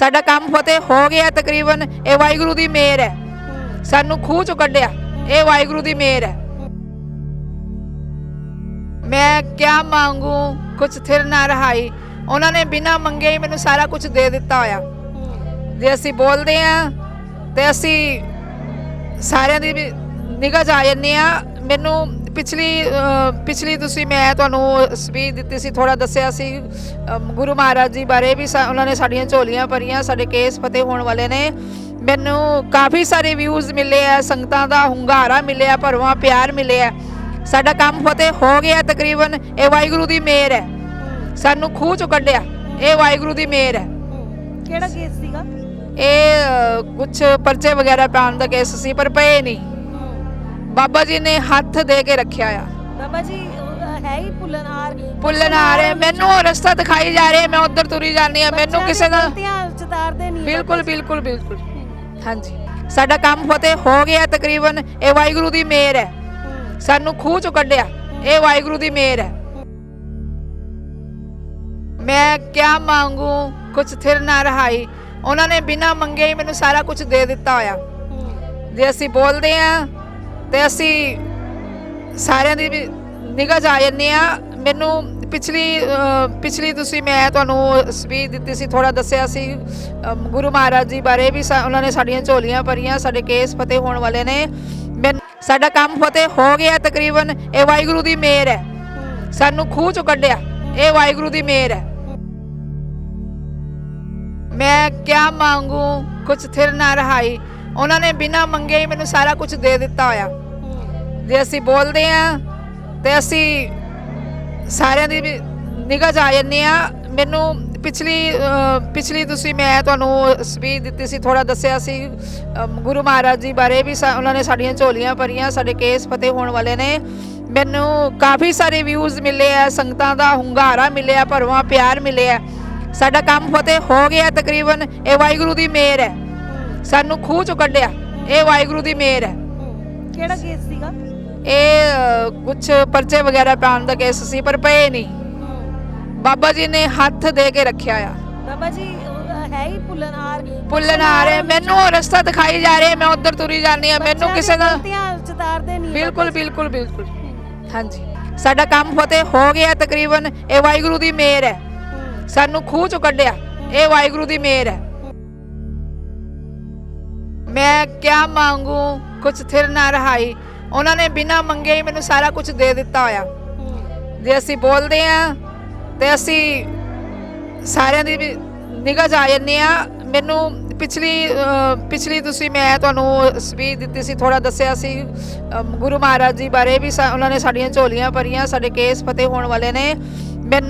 ਸਾਡਾ ਕੰਮ ਫਤਿਹ ਹੋ ਗਿਆ ਤਕਰੀਬਨ, ਇਹ ਵਾਹਿਗੁਰੂ ਦੀ ਮਿਹਰ ਹੈ। ਸਾਨੂੰ ਖੂਹ ਚੋਂ ਕੱਢਿਆ, ਇਹ ਵਾਹਿਗੁਰੂ ਦੀ ਮਿਹਰ ਹੈ। ਮੈਂ ਕਿਆ ਮੰਗੂ, ਕੁਛ ਥਿਰ ਨਾ ਰਹਾਈ। ਉਹਨਾਂ ਨੇ ਬਿਨਾ ਮੰਗੇ ਹੀ ਮੈਨੂੰ ਸਾਰਾ ਕੁਝ ਦੇ ਦਿੱਤਾ ਹੋਇਆ। ਜੇ ਅਸੀਂ ਬੋਲਦੇ ਆ ਤੇ ਅਸੀਂ ਸਾਰਿਆਂ ਦੀ ਨਿਗਾਹ 'ਚ ਆ ਜੰਨੇ ਆ ਮੈਨੂੰ ਪਿਛਲੀ ਪਿਛਲੀ ਤੁਸੀਂ ਮੈਂ ਤੁਹਾਨੂੰ ਸਪੀਚ ਦਿੱਤੀ ਸੀ ਥੋੜਾ ਦੱਸਿਆ ਸੀ ਗੁਰੂ ਮਹਾਰਾਜ ਜੀ ਬਾਰੇ ਵੀ ਉਹਨਾਂ ਨੇ ਸਾਡੀਆਂ ਝੋਲੀਆਂ ਭਰੀਆਂ ਸਾਡੇ ਕੇਸ ਫਤਿਹ ਹੋਣ ਵਾਲੇ ਨੇ। ਮੈਨੂੰ ਕਾਫੀ ਸਾਰੇ ਵਿਊਜ਼ ਮਿਲੇ ਆ ਸੰਗਤਾਂ ਦਾ ਹੁੰਗਾਰਾ ਮਿਲਿਆ ਭਰਵਾਂ ਪਿਆਰ ਮਿਲਿਆ। ਸਾਡਾ ਕੰਮ ਫਤਿਹ ਹੋ ਗਿਆ ਤਕਰੀਬਨ ਇਹ ਵਾਹਿਗੁਰੂ ਦੀ ਮਿਹਰ ਹੈ। ਸਾਨੂੰ ਖੂਹ ਚੋਂ ਕੱਢਿਆ ਇਹ ਵਾਹਿਗੁਰੂ ਦੀ ਮਿਹਰ ਹੈ। ਕਿਹੜਾ ਕੇਸ ਸੀਗਾ? ਇਹ ਕੁਝ ਪਰਚੇ ਵਗੈਰਾ ਪਾਉਣ ਦਾ ਕੇਸ ਸੀ ਪਰ ਪਏ ਨਹੀਂ। ਬਾਬਾ ਜੀ ਨੇ ਹੱਥ ਦੇ ਕੇ ਰੱਖਿਆ ਆ। ਬਾਬਾ ਜੀ ਉਹ ਹੈ ਹੀ ਪੁੱਲਨਾਰ ਪੁੱਲਣ ਆ ਰਹੇ ਮੈਨੂੰ ਉਹ ਰਸਤਾ ਦਿਖਾਈ ਜਾ ਰਿਹਾ ਮੈਂ ਉਧਰ ਤੁਰੀ ਜਾਂਦੀ ਆ ਮੈਨੂੰ ਕਿਸੇ ਦਾ ਗਲਤੀਆਂ ਚਤਾਰਦੇ ਨਹੀਂ ਬਿਲਕੁਲ ਬਿਲਕੁਲ ਬਿਲਕੁਲ। ਹਾਂਜੀ। ਸਾਡਾ ਕੰਮ ਫਤਿਹ ਹੋ ਗਿਆ ਤਕਰੀਬਨ ਇਹ ਵਾਹਿਗੁਰੂ ਦੀ ਮਿਹਰ ਹੈ। ਸਾਨੂੰ ਖੂਹ ਚੋਂ ਕੱਢਿਆ ਇਹ ਵਾਹਿਗੁਰੂ ਦੀ ਮਿਹਰ ਹੈ। ਮੈਂ ਕਿਆ ਮੰਗੂ ਕੁਛ ਥਿਰ ਨਾ ਰਹਾਈ। ਉਹਨਾਂ ਨੇ ਬਿਨਾ ਮੰਗੇ ਹੀ ਮੈਨੂੰ ਸਾਰਾ ਕੁਝ ਦੇ ਦਿੱਤਾ ਹੋਇਆ। ਜੇ ਅਸੀਂ ਬੋਲਦੇ ਆ ਤੇ ਅਸੀਂ ਸਾਰਿਆਂ ਦੀ ਨਿਗਾਹ 'ਚ ਆ ਜੰਨੇ ਆ ਮੈਨੂੰ ਪਿਛਲੀ ਪਿਛਲੀ ਤੁਸੀਂ ਮੈਂ ਤੁਹਾਨੂੰ ਸਪੀਚ ਦਿੱਤੀ ਸੀ ਥੋੜਾ ਦੱਸਿਆ ਸੀ ਗੁਰੂ ਮਹਾਰਾਜ ਜੀ ਬਾਰੇ ਵੀ ਸਾ- ਉਹਨਾਂ ਨੇ ਸਾਡੀਆਂ ਝੋਲੀਆਂ ਭਰੀਆਂ, ਸਾਡੇ ਕੇਸ ਫਤਿਹ ਹੋਣ ਵਾਲੇ ਨੇ। ਮੈਨ- ਸਾਡਾ ਕੰਮ ਫਤਿਹ ਹੋ ਗਿਆ ਤਕਰੀਬਨ, ਇਹ ਵਾਹਿਗੁਰੂ ਦੀ ਮਿਹਰ ਹੈ। ਸਾਨੂੰ ਖੂਹ ਚੋਂ ਕੱਢਿਆ, ਇਹ ਵਾਹਿਗੁਰੂ ਦੀ ਮਿਹਰ ਹੈ। ਮੈਂ ਕਿਆ ਮੰਗੂ, ਕੁਛ ਥਿਰ ਨਾ ਰਹਾਈ ਉਹਨਾਂ ਨੇ ਬਿਨਾਂ ਮੰਗੇ ਹੀ ਮੈਨੂੰ ਸਾਰਾ ਕੁਝ ਦੇ ਦਿੱਤਾ ਹੋਇਆ। ਜੇ ਅਸੀਂ ਬੋਲਦੇ ਆ ਤੇ ਅਸੀਂ ਸਾਰਿਆਂ ਦੀ ਨਿਗਾਹ 'ਚ ਆ ਜੰਨੇ ਆ ਮੈਨੂੰ ਪਿਛਲੀ ਪਿਛਲੀ ਤੁਸੀਂ ਮੈਂ ਤੁਹਾਨੂੰ ਸਪੀਚ ਦਿੱਤੀ ਸੀ ਥੋੜਾ ਦੱਸਿਆ ਸੀ ਗੁਰੂ ਮਹਾਰਾਜ ਜੀ ਬਾਰੇ ਵੀ ਸਾ- ਉਹਨਾਂ ਨੇ ਸਾਡੀਆਂ ਝੋਲੀਆਂ ਭਰੀਆਂ, ਸਾਡੇ ਕੇਸ ਫਤਿਹ ਹੋਣ ਵਾਲੇ ਨੇ। ਮੈਨੂੰ ਕਾਫੀ ਸਾਰੇ ਵਿਊਜ਼ ਮਿਲੇ ਆ, ਸੰਗਤਾਂ ਦਾ ਹੁੰਗਾਰਾ ਮਿਲਿਆ, ਭਰਵਾਂ ਪਿਆਰ ਮਿਲਿਆ। ਸਾਡਾ ਕੰਮ ਫਤਿਹ ਹੋ ਗਿਆ ਤਕਰੀਬਨ, ਇਹ ਵਾਹਿਗੁਰੂ ਦੀ ਮਿਹਰ ਹੈ। ਸਾਨੂੰ ਖੂਹ ਚੋਂ ਕੱਢਿਆ। ਇਹ ਵਾਹਿਗੁਰੂ ਦੀ ਮਿਹਰ ਹੈ। ਕਿਹੜਾ ਕੇਸ ਸੀਗਾ? ਇਹ ਕੁਝ ਪਰਚੇ ਵਗੈਰਾ ਪਾਉਣ ਦਾ ਕੇਸ ਸੀ ਪਰ ਪਏ ਨਹੀਂ। ਬਾਬਾ ਜੀ ਨੇ ਹੱਥ ਦੇ ਕੇ ਰੱਖਿਆ ਆ। ਬਾਬਾ ਜੀ ਹੈ ਹੀ ਪੁੱਲਨਾਰ ਪੁੱਲਣ ਆ ਰਹੇ ਮੈਨੂੰ ਉਹ ਰਸਤਾ ਦਿਖਾਈ ਜਾ ਰਿਹਾ ਮੈਂ ਉਧਰ ਤੁਰੀ ਜਾਂਦੀ ਆ ਮੈਨੂੰ ਕਿਸੇ ਦਾ ਗਲਤੀਆਂ ਚਤਾਰਦੇ ਨਹੀਂ ਬਿਲਕੁਲ ਬਿਲਕੁਲ ਬਿਲਕੁਲ। ਹਾਂਜੀ। ਸਾਡਾ ਕੰਮ ਫਤਿਹ ਹੋ ਗਿਆ ਤਕਰੀਬਨ। ਇਹ ਵਾਹਿਗੁਰੂ ਦੀ ਮਿਹਰ ਹੈ। ਸਾਨੂੰ ਖੂਹ ਚੋਂ ਕੱਢਿਆ। ਇਹ ਵਾਹਿਗੁਰੂ ਦੀ ਮਿਹਰ ਹੈ। ਮੈਂ ਕਿਆ ਮੰਗੂ? ਕੁਛ ਥਿਰ ਨਾ ਰਹਾਈ। ਉਹਨਾਂ ਨੇ ਬਿਨਾਂ ਮੰਗੇ ਹੀ ਮੈਨੂੰ ਸਾਰਾ ਕੁਝ ਦੇ ਦਿੱਤਾ ਹੋਇਆ। ਜੇ ਅਸੀਂ ਬੋਲਦੇ ਆ ਤੇ ਅਸੀਂ ਸਾਰਿਆਂ ਦੀ ਨਿਗਾਹ 'ਚ ਆ ਜੰਨੇ ਆ ਮੈਨੂੰ ਪਿਛਲੀ ਪਿਛਲੀ ਤੁਸੀਂ ਮੈਂ ਤੁਹਾਨੂੰ ਸਪੀਚ ਦਿੱਤੀ ਸੀ ਥੋੜਾ ਦੱਸਿਆ ਸੀ। ਗੁਰੂ ਮਹਾਰਾਜ ਜੀ ਬਾਰੇ ਵੀ ਸਾ- ਉਹਨਾਂ ਨੇ ਸਾਡੀਆਂ ਝੋਲੀਆਂ ਭਰੀਆਂ, ਸਾਡੇ ਕੇਸ ਫਤਿਹ ਹੋਣ ਵਾਲੇ ਨੇ।